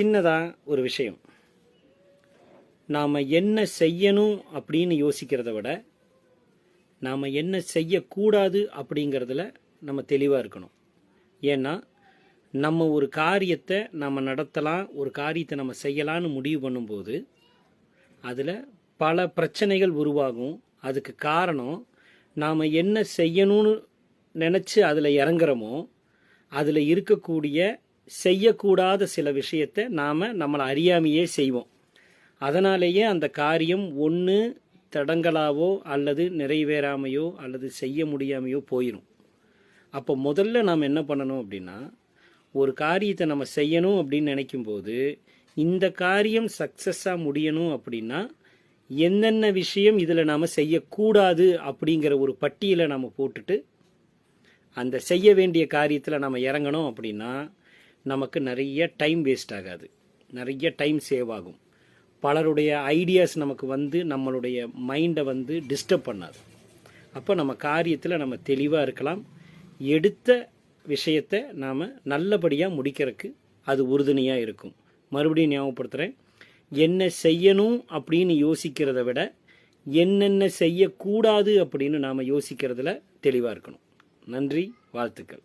சின்னதாக ஒரு விஷயம். நாம் என்ன செய்யணும் அப்படின்னு யோசிக்கிறத விட நாம் என்ன செய்யக்கூடாது அப்படிங்கிறதுல நம்ம தெளிவாக இருக்கணும். ஏன்னா நம்ம ஒரு காரியத்தை நம்ம நடத்தலாம் ஒரு காரியத்தை நம்ம செய்யலான்னு முடிவு பண்ணும்போது அதில் பல பிரச்சனைகள் உருவாகும். அதுக்கு காரணம் நாம் என்ன செய்யணும்னு நினச்சி அதில் இறங்குறோமோ அதில் இருக்கக்கூடிய செய்யக்கூடாத சில விஷயத்தை நாம் நம்மளை அறியாமையே செய்வோம். அதனாலேயே அந்த காரியம் ஒன்று தடங்கலாவோ அல்லது நிறைவேறாமையோ அல்லது செய்ய முடியாமையோ போயிடும் அப்போ முதல்ல நாம் என்ன பண்ணணும் அப்படின்னா ஒரு காரியத்தை நம்ம செய்யணும் அப்படின்னு நினைக்கும்போது இந்த காரியம் சக்ஸஸாக முடியணும் அப்படின்னா என்னென்ன விஷயம் இதில் நாம் செய்யக்கூடாது அப்படிங்கிற ஒரு பட்டியலை நம்ம போட்டுட்டு அந்த செய்ய வேண்டிய காரியத்தில் நம்ம இறங்கணும் அப்படின்னா நமக்கு நிறைய டைம் வேஸ்ட் ஆகாது. நிறைய டைம் சேவ் ஆகும். பலருடைய ஐடியாஸ் நமக்கு வந்து நம்மளுடைய மைண்டை வந்து டிஸ்டர்ப் பண்ணாது. அப்போ நம்ம காரியத்தில் நம்ம தெளிவாக இருக்கலாம். எடுத்த விஷயத்தை நாம் நல்லபடியாக முடிக்கிறதுக்கு அது உறுதுணையாக இருக்கும். மறுபடியும் ஞாபகப்படுத்துகிறேன் என்ன செய்யணும் அப்படின்னு யோசிக்கிறத விட என்னென்ன செய்யக்கூடாது அப்படின்னு நாம் யோசிக்கிறதுல தெளிவாக இருக்கணும். நன்றி வாழ்த்துக்கள்.